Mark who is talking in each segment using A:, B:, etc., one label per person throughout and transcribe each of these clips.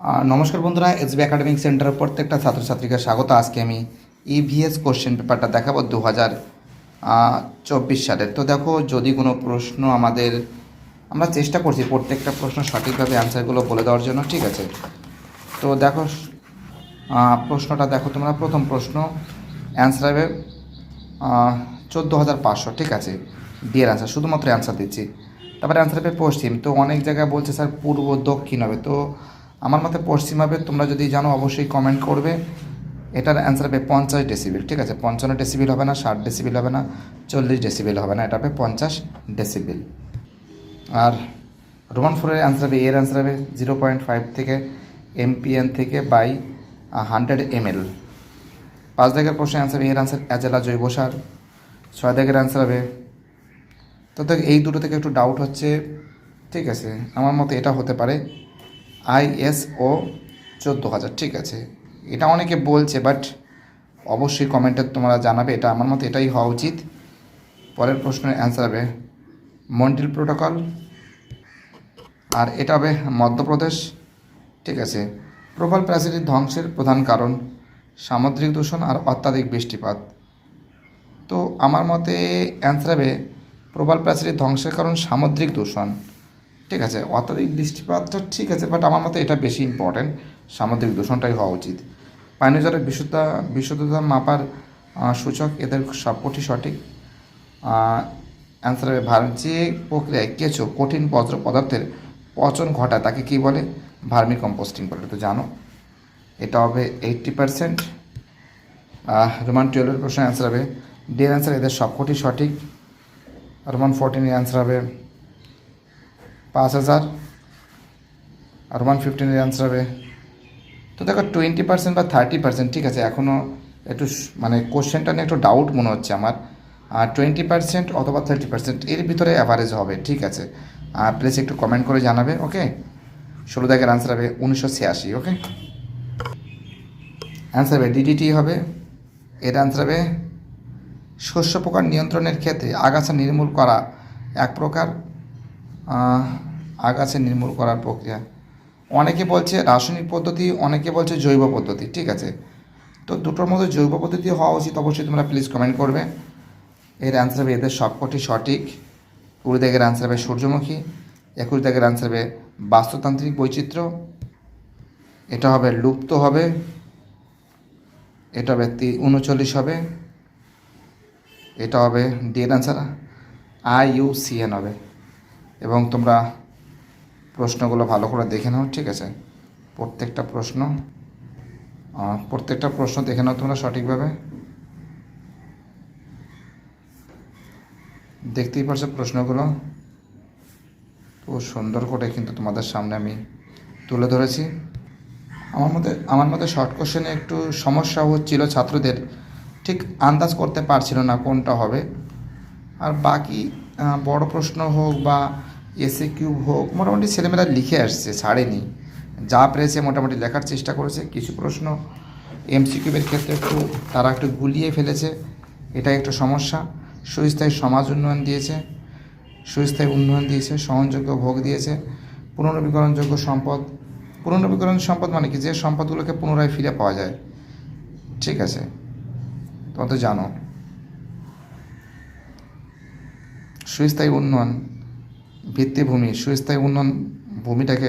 A: নমস্কার বন্ধুরা SB academic সেন্টারের প্রত্যেকটা ছাত্রছাত্রীকে স্বাগত। আজকে আমি ইভিএস কোশ্চেন পেপারটা দেখাবো দু হাজার চব্বিশ সালের। তো দেখো, যদি কোনো প্রশ্ন আমাদের, আমরা চেষ্টা করছি প্রত্যেকটা প্রশ্ন সঠিকভাবে অ্যান্সারগুলো বলে দেওয়ার জন্য, ঠিক আছে? তো দেখো প্রশ্নটা দেখো তোমরা। প্রথম প্রশ্ন অ্যান্সার হবে চোদ্দ হাজার পাঁচশো, ঠিক আছে? বিয়ের অ্যান্সার শুধুমাত্র অ্যান্সার দিচ্ছি। তারপরে অ্যান্সার হবে পশ্চিম। তো অনেক জায়গায় বলছে, স্যার, পূর্ব দক্ষিণ হবে। তো আমার মতে পশ্চিম হবে তোমরা যদি জানো, অবশ্যই কমেন্ট করবে। এটার অ্যান্সার হবে পঞ্চাশ ডেসিবিল ঠিক আছে? পঞ্চান্ন ডেসিবিল হবে না, ষাট ডেসিবিল হবে না, চল্লিশ ডেসিবিল হবে না, এটা হবে পঞ্চাশ ডেসিবিল আর রোমান ফোরের অ্যান্সার হবে, এর অ্যান্সার হবে জিরো পয়েন্ট ফাইভ থেকে এমপিএন থেকে বাই হান্ড্রেড এমএল পাঁচ দাগের প্রশ্নের অ্যান্সার হবে, এর অ্যান্সার অ্যাজেলা জৈব সার। ছয় দাগের অ্যান্সার হবে, তো দেখ, এই দুটো থেকে একটু ডাউট হচ্ছে, ঠিক আছে? আমার মতে এটা হতে পারে। আইএসও চোদ্দ হাজার, ঠিক আছে। এটা অনেকে বলছে বাট অবশ্যই কমেন্টে তোমরা জানাবে, এটা আমার মতে এটাই হওয়া উচিত। পরের প্রশ্নের অ্যান্সার হবে মন্টিল প্রোটোকল আর এটা হবে মধ্যপ্রদেশ, ঠিক আছে। প্রবল প্রাচীরের ধ্বংসের প্রধান কারণ সামুদ্রিক দূষণ আর অত্যাধিক বৃষ্টিপাত। তো আমার মতে অ্যান্সার হবে প্রবাল প্রাচীরের ধ্বংসের কারণ সামুদ্রিক দূষণ। ঠিক আছে, অত্যাধিক বৃষ্টিপাতটা ঠিক আছে বাট আমার মতে এটা বেশি ইম্পর্ট্যান্ট সামুদ্রিক দূষণটাই হওয়া উচিত। পানীয় জলের বিশুদ্ধতা বিশুদ্ধতা মাপার সূচক এদের সবকটি সঠিক। অ্যান্সার হবে ভার যে প্রক্রিয়ায় কেঁচো কঠিন বজ্র পদার্থের পচন ঘটায় তাকে কি বলে? ভার্মি কম্পোস্টিং বলে তো জানো? এটা হবে এইট্টি পারসেন্ট রোমান টুয়েলভের প্রশ্ন অ্যান্সার হবে ডি অ্যান্সার এদের সবকটি সঠিক। রোমান ফোরটিনের অ্যান্সার হবে পাঁচ হাজার আর ওয়ান ফিফটিনের অ্যান্সার হবে। তো দেখো টোয়েন্টি পার্সেন্ট বা থার্টি পার্সেন্ট ঠিক আছে এখনও একটু মানে কোশ্চেনটা নিয়ে একটু ডাউট মনে হচ্ছে আমার। আর টোয়েন্টি পার্সেন্ট অথবা থার্টি পার্সেন্ট এর ভিতরে অ্যাভারেজ হবে, ঠিক আছে। আর প্লিজ একটু কমেন্ট করে জানাবে ওকে ষোলো দাগের অ্যান্সার হবে উনিশশো ছিয়াশি ওকে অ্যান্সার হবে ডিডিটি হবে। এর অ্যান্সার হবে শস্য পোকার নিয়ন্ত্রণের ক্ষেত্রে আগাছা নির্মূল করা এক প্রকার আগাছা নির্মূল করার প্রক্রিয়া। অনেকে বলছে রাসায়নিক পদ্ধতি, অনেকে বলছে জৈব পদ্ধতি, ঠিক আছে? তো দুটোর মধ্যে জৈব পদ্ধতি হওয়া উচিত, অবশ্যই তোমরা প্লিজ কমেন্ট করবে। এর অ্যান্সার হবে এদের সবকটি সঠিক। কুড়ি দাগের অ্যান্সার হবে সূর্যমুখী, একুশ দাগের অ্যান্সার হবে বাস্তুতান্ত্রিক বৈচিত্র্য। এটা হবে লুপ্ত হবে, এটা হবে উনচল্লিশ হবে, এটা হবে ডি এর answer I U C N হবে। এবং তোমরা প্রশ্নগুলো ভালো করে দেখে নাও, ঠিক আছে? প্রত্যেকটা প্রশ্ন প্রত্যেকটা প্রশ্ন দেখে নাও তোমরা সঠিকভাবে। দেখতেই পারছ প্রশ্নগুলো? খুব সুন্দর করে কিন্তু তোমাদের সামনে আমি তুলে ধরেছি। আমার মধ্যে আমার মধ্যে শর্ট কোশ্চেনে একটু সমস্যা হচ্ছিল ছাত্রদের। ঠিক আন্দাজ করতে পারছিল না কোনটা হবে। আর বাকি বড় প্রশ্ন হোক বা এসে কিউব হোক, মোটামুটি ছেলেমেয়েরা লিখে আসছে, ছাড়েনি। যা পেরেছে মোটামুটি লেখার চেষ্টা করেছে, কিছু প্রশ্ন এমসি কিউবের ক্ষেত্রে একটু, তারা একটু গুলিয়ে ফেলেছে, এটাই একটা সমস্যা। সুস্থায়ী সমাজ উন্নয়ন দিয়েছে, সুস্থায়ী উন্নয়ন দিয়েছে, সহনযোগ্য ভোগ দিয়েছে পুনর্নবীকরণযোগ্য সম্পদ। পুনর্নবীকরণ সম্পদ মানে কি? যে সম্পদগুলোকে পুনরায় ফিরে পাওয়া যায়। ঠিক আছে, তোমরা তো জানো। সুস্থায়ী উন্নয়ন ভিত্তিভূমি, সুস্থায়ী উন্নয়ন ভূমিটাকে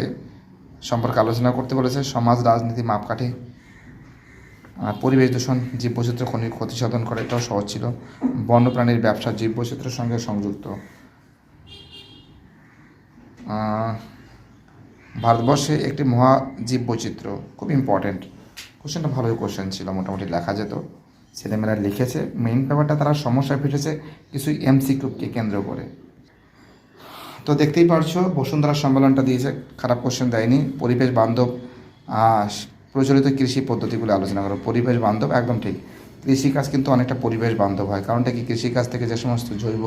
A: সম্পর্কে আলোচনা করতে বলেছে। সমাজ, রাজনীতি, মাপকাঠি পরিবেশ দূষণ, জীববৈচিত্র্য খনির ক্ষতি সাধন করে, এটাও সহজ ছিল। বন্যপ্রাণীর ব্যবসা জীববৈচিত্র্যের সঙ্গে সংযুক্ত। ভারতবর্ষে একটি মহা জীববৈচিত্র্য, খুব ইম্পর্ট্যান্ট কোশ্চেনটা ভালোই কোশ্চেন ছিল, মোটামুটি লেখা যেত। ছেলেমেয়েরা লিখেছে মেইন পেপারটা তারা সমস্যায় ফেটেছে, কিছু এমসিকিউকে কেন্দ্র করে। তো দেখতেই পারছ, বসুন্ধরা সম্মেলনটা দিয়েছে, খারাপ কোশ্চেন দেয়নি। পরিবেশ বান্ধব প্রচলিত কৃষি পদ্ধতিগুলো আলোচনা করো। পরিবেশ বান্ধব, একদম ঠিক। কৃষিকাজ কিন্তু অনেকটা পরিবেশ বান্ধব হয়। কারণটা কি? কৃষিকাজ থেকে যে সমস্ত জৈব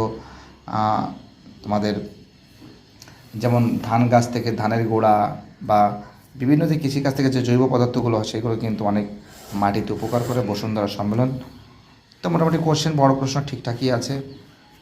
A: তোমাদের যেমন ধান গাছ থেকে ধানের গোড়া বা বিভিন্ন যে কৃষিকাজ থেকে যে জৈব পদার্থগুলো হয়, সেগুলো কিন্তু অনেক মাটিতে উপকার করে বসুন্ধরা সম্মেলন। তো মোটামুটি কোশ্চেন বড় প্রশ্ন ঠিকঠাকই আছে।